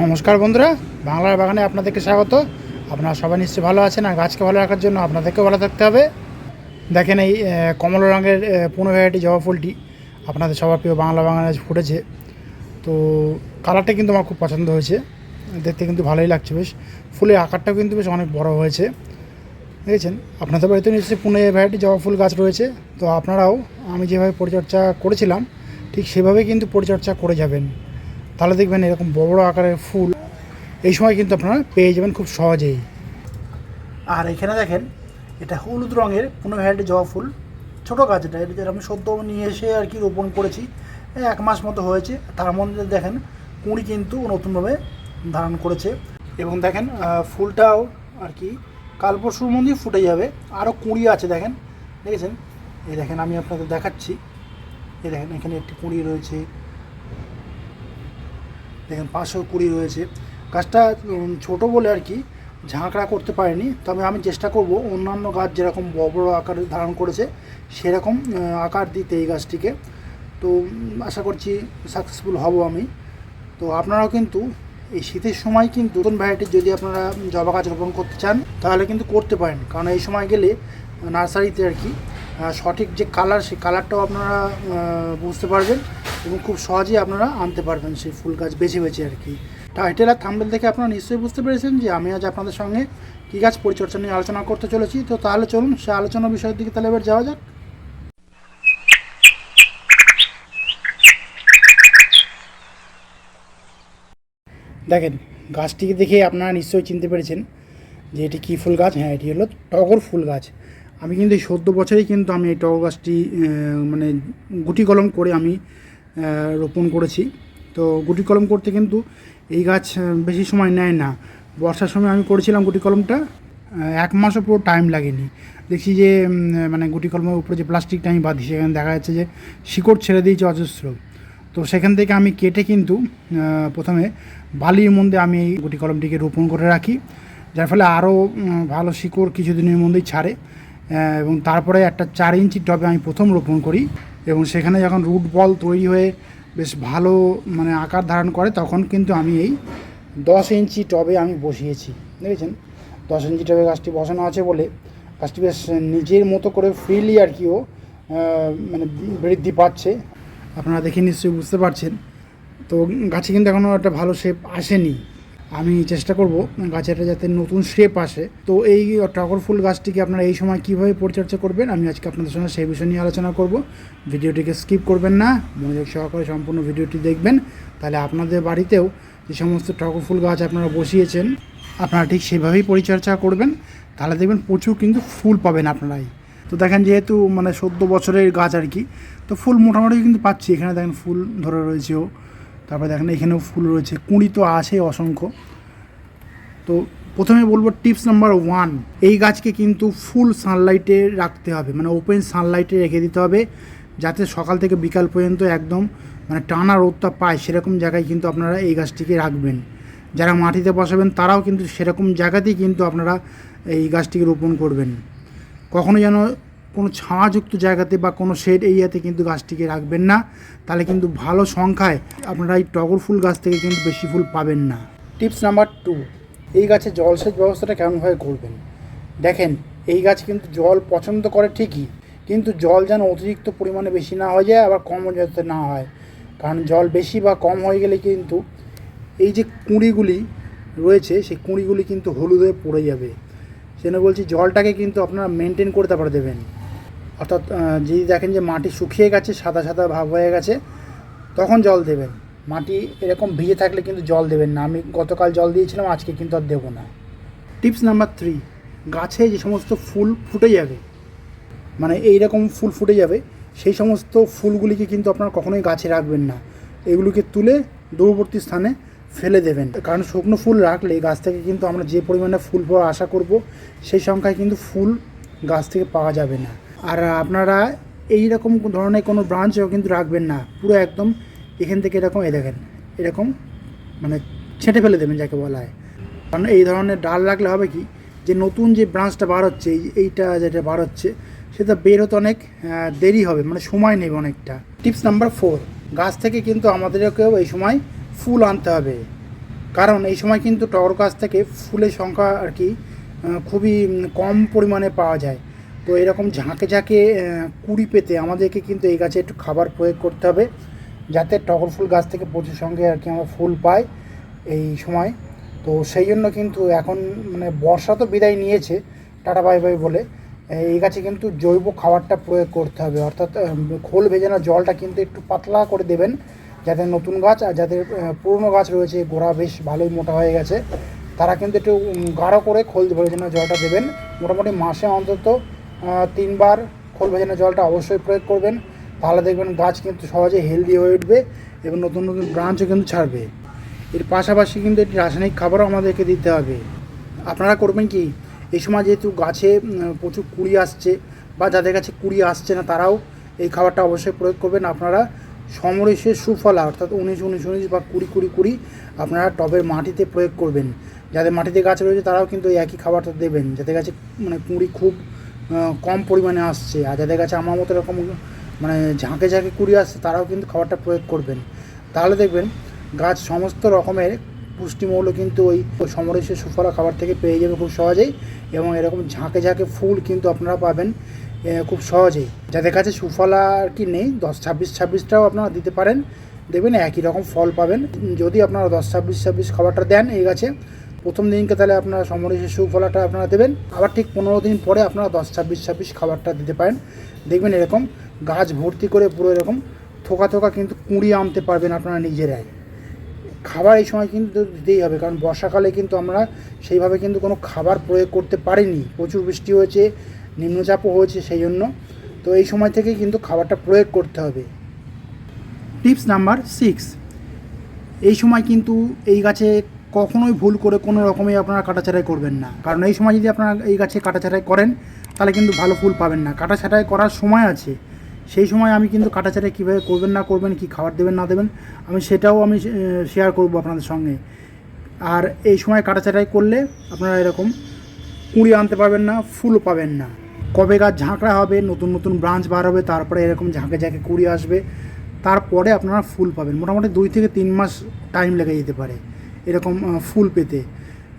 নমস্কার বন্ধুরা, বাংলার বাগানে আপনাদেরকে স্বাগত। আপনারা সবাই নিশ্চয়ই ভালো আছেন আর গাছকে ভালো রাখার জন্য আপনাদেরকেও ভালো থাকতে হবে। দেখেন এই কমলা রঙের পুনো ভ্যারাইটি জবা ফুলটি আপনাদের সবার প্রিয় বাংলা বাগানে ফুটেছে। তো কালারটা কিন্তু আমার খুব পছন্দ হয়েছে। দেখতে কিন্তু ভালোই লাগছে বেশ। ফুলের আকারটাও কিন্তু বেশ অনেক বড় হয়েছে। দেখেছেন? আপনাদের বাড়িতে নিশ্চয়ই পুনে ভ্যারাইটি জবা ফুল গাছ রয়েছে। তো আপনারাও, আমি যেভাবে পরিচর্যা করেছিলাম, ঠিক সেভাবে কিন্তু পরিচর্যা করে যাবেন। তাহলে দেখবেন এরকম বড় বড় আকারের ফুল এই সময় কিন্তু আপনারা পেয়ে যাবেন খুব সহজেই। আর এখানে দেখেন, এটা হলুদ রঙের কোনো ভ্যারাইটি জবা ফুল। ছোটো গাছ এটা এটা আমি সদ্য নিয়ে এসে আর কি রোপণ করেছি। এক মাস মতো হয়েছে, তার মধ্যে দেখেন কুঁড়ি কিন্তু নতুনভাবে ধারণ করেছে। এবং দেখেন ফুলটাও আর কি কাল পরশুর মধ্যেই ফুটে যাবে। আরও কুঁড়ি আছে দেখেন, দেখেছেন? এই দেখেন, আমি আপনাদের দেখাচ্ছি। এই দেখেন, এখানে একটি কুঁড়ি রয়েছে। দেখেন, পাঁচশো কুড়ি রয়েছে। গাছটা ছোট বলে আর কি ঝাঁকড়া করতে পারেনি। তবে আমি চেষ্টা করব অন্যান্য গাছ যেরকম বড় বড় আকার ধারণ করেছে, সেরকম আকার দিতে এই গাছটিকে। তো আশা করছি সাকসেসফুল হব আমি। তো আপনারাও কিন্তু এই শীতের সময় কিন্তু নতুন ভ্যারাইটির যদি আপনারা জবা গাছ রোপণ করতে চান, তাহলে কিন্তু করতে পারেন। কারণ এই সময় গেলে নার্সারিতে আর কি সঠিক যে কালার সেই কালারটাও আপনারা বুঝতে পারবেন। এবং খুব সহজেই আপনারা আনতে পারবেন সেই ফুল গাছ বেছে বেছে আর কি। টাইটেল আর থাম্বেল দেখে আপনারা নিশ্চয়ই বুঝতে পেরেছেন যে আমি আজ আপনাদের সঙ্গে কী গাছ পরিচর্যা নিয়ে আলোচনা করতে চলেছি। তো তাহলে চলুন সে আলোচনা বিষয়ের দিকে তাহলে এবার যাওয়া যাক। দেখেন, গাছটিকে দেখে আপনারা নিশ্চয়ই চিনতে পেরেছেন যে এটি কী ফুল গাছ? হ্যাঁ এটি হলো টগর ফুল গাছ। আমি কিন্তু এই চোদ্দ বছরেই কিন্তু আমি এই টগর গাছটি মানে গুটি কলম করে আমি রোপণ করেছি। তো গুটি কলম করতে কিন্তু এই গাছ বেশি সময় নেয় না। বর্ষার সময় আমি করেছিলাম গুটি কলমটা এক মাসও পুরো টাইম লাগেনি। দেখছি যে মানে গুটি কলমের উপরে যে প্লাস্টিকটা আমি বাঁধি, সেখানে দেখা যাচ্ছে যে শিকড় ছেড়ে দিয়েছে অজস্র। তো সেখান থেকে আমি কেটে কিন্তু প্রথমে বালির মধ্যে আমি এই গুটি কলমটিকে রোপণ করে রাখি। যার ফলে আরও ভালো শিকড় কিছুদিনের মধ্যেই ছাড়ে এবং তারপরে একটা চার ইঞ্চি টবে আমি প্রথম রোপণ করি। এবং সেখানে যখন রুট বল তৈরি হয়ে বেশ ভালো মানে আকার ধারণ করে, তখন কিন্তু আমি এই দশ ইঞ্চি টবে আমি বসিয়েছি, দেখেছেন? দশ ইঞ্চি টবে গাছটি বসানো আছে বলে, গাছটি বেশ নিজের মতো করে ফ্রিলি আর কি ও মানে বৃদ্ধি পাচ্ছে। আপনারা দেখে নিশ্চয়ই বুঝতে পারছেন। তো গাছে কিন্তু এখনও একটা ভালো শেপ আসেনি। আমি চেষ্টা করব গাছের যাতে নতুন শেপ আসে। তো এই টগর ফুল গাছটিকে আপনারা এই সময় কীভাবে পরিচর্যা করবেন, আমি আজকে আপনাদের সঙ্গে সেই বিষয় নিয়ে আলোচনা করব। ভিডিওটিকে স্কিপ করবেন না, মনোযোগ সহকারে সম্পূর্ণ ভিডিওটি দেখবেন। তাহলে আপনাদের বাড়িতেও যে সমস্ত টগর ফুল গাছ আপনারা বসিয়েছেন, আপনারা ঠিক সেভাবেই পরিচর্যা করবেন। তাহলে দেখবেন প্রচুর কিন্তু ফুল পাবেন আপনারাই। তো দেখেন যেহেতু মানে চোদ্দ বছরের গাছ আর কি, তো ফুল মোটামুটি কিন্তু পাচ্ছি। এখানে দেখেন ফুল ধরে রয়েছে ও। তারপরে দেখেন এখানেও ফুল রয়েছে। কুঁড়ি তো আছে অসংখ্য। তো প্রথমে বলব টিপস নাম্বার ওয়ান, এই গাছকে কিন্তু ফুল সানলাইটে রাখতে হবে। মানে ওপেন সানলাইটে রেখে দিতে হবে, যাতে সকাল থেকে বিকাল পর্যন্ত একদম মানে টানা রোদটা পায়। সেরকম জায়গায় কিন্তু আপনারা এই গাছটিকে রাখবেন। যারা মাটিতে বসাবেন, তারাও কিন্তু সেরকম জায়গাতেই কিন্তু আপনারা এই গাছটিকে রোপণ করবেন। কখনো যেন কোনো ছায়াযুক্ত জায়গাতে বা কোনো শেড এরিয়াতে কিন্তু গাছটিকে রাখবেন না। তাহলে কিন্তু ভালো সংখ্যায় আপনারা এই টগর ফুল গাছ থেকে কিন্তু বেশি ফুল পাবেন না। টিপস নাম্বার টু, এই গাছে জলসেচ ব্যবস্থাটা কেমনভাবে করবেন? দেখেন, এই গাছ কিন্তু জল পছন্দ করে ঠিকই, কিন্তু জল যেন অতিরিক্ত পরিমাণে বেশি না হয়ে যায়, আবার কমও যাতে না হয়। কারণ জল বেশি বা কম হয়ে গেলে কিন্তু এই যে কুঁড়িগুলি রয়েছে, সেই কুঁড়িগুলি কিন্তু হলুদে পড়ে যাবে। সেজন্য বলছি, জলটাকে কিন্তু আপনারা মেনটেন করে তারপরে দেবেন। অর্থাৎ যদি দেখেন যে মাটি শুকিয়ে গেছে, সাদা সাদা ভাব হয়ে গেছে, তখন জল দেবেন। মাটি এরকম ভিজে থাকলে কিন্তু জল দেবেন না। আমি গতকাল জল দিয়েছিলাম, আজকে কিন্তু আর দেবো না। টিপস নাম্বার থ্রি, গাছে যে সমস্ত ফুল ফুটে যাবে মানে এই রকম ফুল ফুটে যাবে, সেই সমস্ত ফুলগুলিকে কিন্তু আপনারা কখনোই গাছে রাখবেন না। এগুলিকে তুলে দূরবর্তী স্থানে ফেলে দেবেন। কারণ শুকনো ফুল রাখলে গাছ থেকে কিন্তু আমরা যে পরিমাণে ফুল পাওয়া আশা করব, সেই সংখ্যায় কিন্তু ফুল গাছ থেকে পাওয়া যাবে না। আর আপনারা এই রকম ধরনের কোনো ব্রাঞ্চও কিন্তু রাখবেন না। পুরো একদম এখান থেকে এরকম এই দেখেন, এরকম মানে ছেঁটে ফেলে দেবেন যাকে বলা হয়। কারণ এই ধরনের ডাল রাখলে হবে কি, যে নতুন যে ব্রাঞ্চটা বার হচ্ছে, এই এইটা যেটা বার হচ্ছে, সেটা বের হতে অনেক দেরি হবে মানে সময় নেবে অনেকটা। টিপস নাম্বার ফোর, গাছ থেকে কিন্তু আমাদেরকেও এই সময় ফুল আনতে হবে। কারণ এই সময় কিন্তু টগর গাছ থেকে ফুলের সংখ্যা আর কি খুবই কম পরিমাণে পাওয়া যায়। তো এরকম ঝাঁকে ঝাঁকে কুড়ি পেতে আমাদেরকে কিন্তু এই গাছে একটু খাবার প্রয়োগ করতে হবে যাতে টগর ফুল গাছ থেকে প্রচুর সঙ্গে আর কি আমরা ফুল পাই এই সময়। তো সেই জন্য কিন্তু এখন মানে বর্ষা তো বিদায় নিয়েছে, টাটা বাই বাই বলে। এই গাছে কিন্তু জৈব খাবারটা প্রয়োগ করতে হবে। অর্থাৎ খোল ভেজানো জলটা কিন্তু একটু পাতলা করে দেবেন যাদের নতুন গাছ আর যাদের পুরনো গাছ রয়েছে, গোড়া বেশ ভালোই মোটা হয়ে গেছে, তারা কিন্তু একটু গাঢ় করে খোল ভেজানো জলটা দেবেন। মোটামুটি মাসে অন্তত তিনবার খোল ভেজানো জলটা অবশ্যই প্রয়োগ করবেন। তাহলে দেখবেন গাছ কিন্তু সহজে হেলদি হয়ে উঠবে এবং নতুন নতুন ব্রাঞ্চও কিন্তু ছাড়বে। এর পাশাপাশি কিন্তু একটি রাসায়নিক খাবারও আমাদেরকে দিতে হবে। আপনারা করবেন কি? এই সময় যেহেতু গাছে প্রচুর কুড়ি আসছে বা যাদের কাছে কুড়ি আসছে না, তারাও এই খাবারটা অবশ্যই প্রয়োগ করবেন। আপনারা সমরেশের সুফলা, অর্থাৎ উনিশ উনিশ উনিশ বা কুড়ি কুড়ি কুড়ি আপনারা টবের মাটিতে প্রয়োগ করবেন। যাদের মাটিতে গাছ রয়েছে, তারাও কিন্তু একই খাবারটা দেবেন। যাদের কাছে মানে কুঁড়ি খুব কম পরিমাণে আসছে। আর যাদের কাছে আমার মতো এরকম মানে ঝাঁকে ঝাঁকে কুড়ি আসছে, তারাও কিন্তু খাবারটা প্রয়োগ করবেন। তাহলে দেখবেন, গাছ সমস্ত রকমের পুষ্টিমৌল কিন্তু ওই সমরেশের সুফলা খাবার থেকে পেয়ে যাবে খুব সহজেই এবং এরকম ঝাঁকে ঝাঁকে ফুল কিন্তু আপনারা পাবেন খুব সহজেই। যাদের কাছে সুফলা আর কি নেই, দশ, ছাব্বিশ, ছাব্বিশটাও আপনারা দিতে পারেন। দেখবেন একই রকম ফল পাবেন। যদি আপনারা দশ, ছাব্বিশ ছাব্বিশ খাবারটা দেন এই গাছে প্রথম দিনকে তাহলে আপনারা সমরেশের সুফলাটা আপনারা দেবেন। আবার ঠিক পনেরো দিন পরে আপনারা দশ, ছাব্বিশ ছাব্বিশ খাবারটা দিতে পারেন। দেখবেন এরকম গাছ ভর্তি করে পুরো এরকম থোকা থোকা কিন্তু কুঁড়ি আনতে পারবেন আপনারা নিজেরাই। খাবার এই সময় কিন্তু দিতেই হবে, কারণ বর্ষাকালে কিন্তু আমরা সেইভাবে কিন্তু কোনো খাবার প্রয়োগ করতে পারিনি। প্রচুর বৃষ্টি হয়েছে, নিম্নচাপও হয়েছে সেই জন্য তো এই সময় থেকে কিন্তু খাবারটা প্রয়োগ করতে হবে। টিপস নাম্বার সিক্স, এই সময় কিন্তু এই গাছে কখনোই ভুল করে কোনো রকমই আপনারা কাটাছাড়াই করবেন না। কারণ এই সময় যদি আপনারা এই গাছে কাটাছাড়াই করেন, তাহলে কিন্তু ভালো ফুল পাবেন না। কাটাছাড়াই করার সময় আছে। সেই সময় আমি কিন্তু কাটাছাড়াই কীভাবে করবেন না করবেন, কি খাবার দেবেন, না দেবেন, আমি সেটাও আমি শেয়ার করব আপনাদের সঙ্গে। আর এই সময় কাটাছাড়াই করলে আপনারা এরকম কুঁড়ি আনতে পারবেন না, ফুল পাবেন না। কবে গাছ ঝাঁকড়া হবে, নতুন নতুন ব্রাঞ্চ বার হবে, তারপরে এরকম ঝাঁকে ঝাঁকে কুঁড়ি আসবে, তারপরে আপনারা ফুল পাবেন। মোটামুটি দুই থেকে তিন মাস টাইম লেগে যেতে পারে। এরকম ফুল পেতে।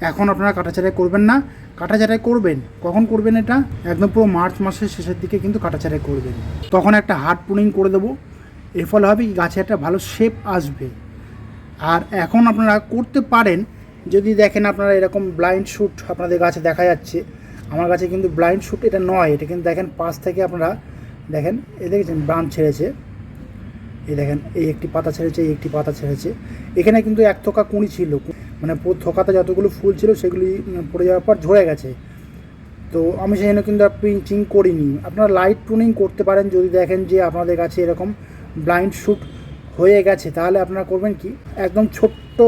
এখন আপনারা কাটাছাড়াই করবেন না। কাটাছাড়াই করবেন। কখন করবেন এটা? একদম পুরো মার্চ মাসের শেষের দিকে কিন্তু কাটাছাড়াই করবেন। তখন একটা হার্ড পুনিং করে দেবো। এর ফলে হবে কি? গাছে একটা ভালো শেপ আসবে। আর এখন আপনারা করতে পারেন। যদি দেখেন আপনারা এরকম ব্লাইন্ড শ্যুট আপনাদের গাছে দেখা যাচ্ছে। আমার কাছে কিন্তু ব্লাইন্ড শ্যুট এটা নয়। এটা কিন্তু দেখেন পাশ থেকে আপনারা দেখেন, এ দেখেছেন ব্রাঞ্চ ছেড়েছে। এই দেখেন, এই একটি পাতা ছেড়েছে, এই একটি পাতা ছেড়েছে। এখানে কিন্তু এক থোকা কুঁড়ি ছিল। মানে থোকাতে যতগুলো ফুল ছিল, সেগুলি পড়ে যাওয়ার পর ঝরে গেছে। তো আমি জন্য কিন্তু প্রিন্টিং করিনি। আপনারা লাইট টুনিং করতে পারেন যদি দেখেন যে আপনাদের কাছে এরকম ব্লাইন্ড শ্যুট হয়ে গেছে, তাহলে আপনারা করবেন কি? একদম ছোট্ট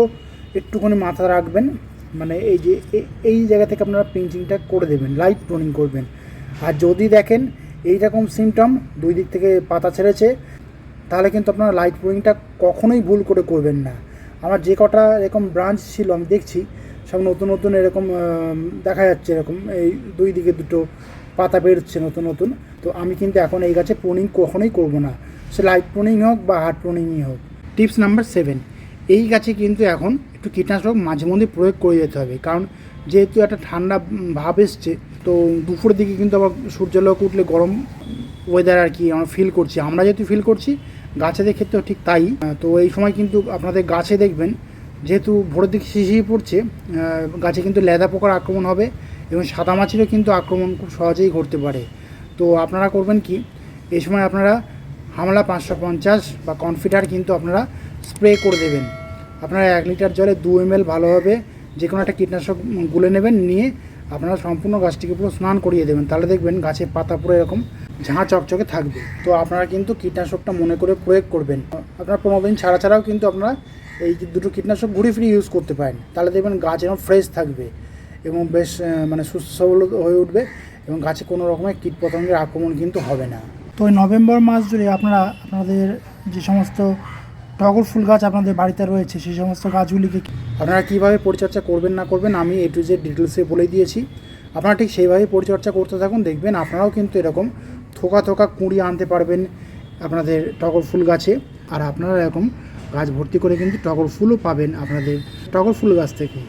একটুখানি মাথা রাখবেন। মানে এই যে এই জায়গা থেকে আপনারা পিঞ্চিংটা করে দেবেন লাইট টোনিং করবেন। আর যদি দেখেন এই রকম সিমটম দুই দিক থেকে পাতা ছেড়েছে তাহলে কিন্তু আপনারা লাইট প্রুনিংটা কখনোই ভুল করে করবেন না। আমার যে কটা এরকম ব্রাঞ্চ ছিল আমি দেখছি, সব নতুন নতুন এরকম দেখা যাচ্ছে এরকম, এই দুই দিকে দুটো পাতা বেরোচ্ছে নতুন নতুন। তো আমি কিন্তু এখন এই গাছে প্রুনিং কখনোই করব না। সে লাইট প্রুনিং হোক বা হার্ড প্রুনিংই হোক। টিপস নাম্বার সেভেন এই গাছে কিন্তু এখন একটু কীটনাশক মাঝে মধ্যে প্রয়োগ করে যেতে হবে। কারণ যেহেতু একটা ঠান্ডা ভাব এসছে, তো দুপুরের দিকে কিন্তু আবার সূর্যালোক উঠলে গরম ওয়েদার আর কি আমরা ফিল করছি। আমরা যেহেতু ফিল করছি গাছেদের ক্ষেত্রেও ঠিক তাই। তো এই সময় কিন্তু আপনাদের গাছে দেখবেন, যেহেতু ভোরের দিকে শিশিয়ে পড়ছে গাছে কিন্তু লেদা পোকার আক্রমণ হবে এবং সাদা মাছিরও কিন্তু আক্রমণ খুব সহজেই ঘটতে পারে। তো আপনারা করবেন কি, এই সময় আপনারা হামলা পাঁচশো পঞ্চাশ বা কনফিডার কিন্তু আপনারা স্প্রে করে দেবেন। আপনারা এক লিটার জলে দু এম এল ভালোভাবে যে কোনো একটা কীটনাশক গুলে নেবেন, নিয়ে আপনারা সম্পূর্ণ গাছটিকে পুরো স্নান করিয়ে দেবেন। তাহলে দেখবেন গাছের পাতা পুরো এরকম ঝাঁ চকচকে থাকবে। তো আপনারা কিন্তু কীটনাশকটা মনে করে প্রয়োগ করবেন। আপনারা পনেরো দিন ছাড়া ছাড়াও কিন্তু আপনারা এই দুটো কীটনাশক ঘুরে ফিরে ইউজ করতে পারেন। তাহলে দেখবেন গাছ এরকম ফ্রেশ থাকবে এবং বেশ মানে সুস্থ সবল হয়ে উঠবে এবং গাছে কোনো রকমের কীটপতঙ্গের আক্রমণ কিন্তু হবে না। তো ওই নভেম্বর মাস জুড়ে আপনারা, আপনাদের যে সমস্ত টগর ফুল গাছ আপনাদের বাড়িতে রয়েছে, সেই সমস্ত গাছগুলিকে আপনারা কীভাবে পরিচর্যা করবেন না করবেন আমি এ টু জেড ডিটেলসে বলে দিয়েছি। আপনারা ঠিক সেইভাবে পরিচর্যা করতে থাকুন, দেখবেন আপনারাও কিন্তু এরকম থোকা থোকা কুঁড়ি আনতে পারবেন আপনাদের টগর ফুল গাছে। আর আপনারা এরকম গাছ ভর্তি করে কিন্তু টগর ফুলও পাবেন আপনাদের টগর ফুল গাছ থেকে।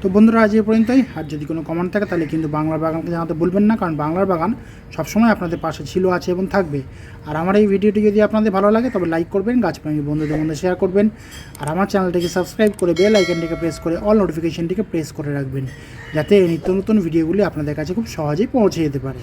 তো বন্ধুরা, আজ এ পর্যন্তই। আর যদি কোনো কমেন্ট থাকে, তাহলে কিন্তু বাংলার বাগানকে জানাতে ভুলবেন না, কারণ বাংলার বাগান সবসময় আপনাদের পাশে ছিল, আছে এবং থাকবে। আর আমার এই ভিডিওটি যদি আপনাদের ভালো লাগে, তবে লাইক করবেন, গাছপ্রেমী বন্ধুদের মধ্যে শেয়ার করবেন। আর আমার চ্যানেলটিকে সাবস্ক্রাইব করে বেল আইকনটিকে প্রেস করে অল নোটিফিকেশনটিকে প্রেস করে রাখবেন, যাতে নিত্য নতুন ভিডিওগুলি আপনাদের কাছে খুব সহজেই পৌঁছে যেতে পারে।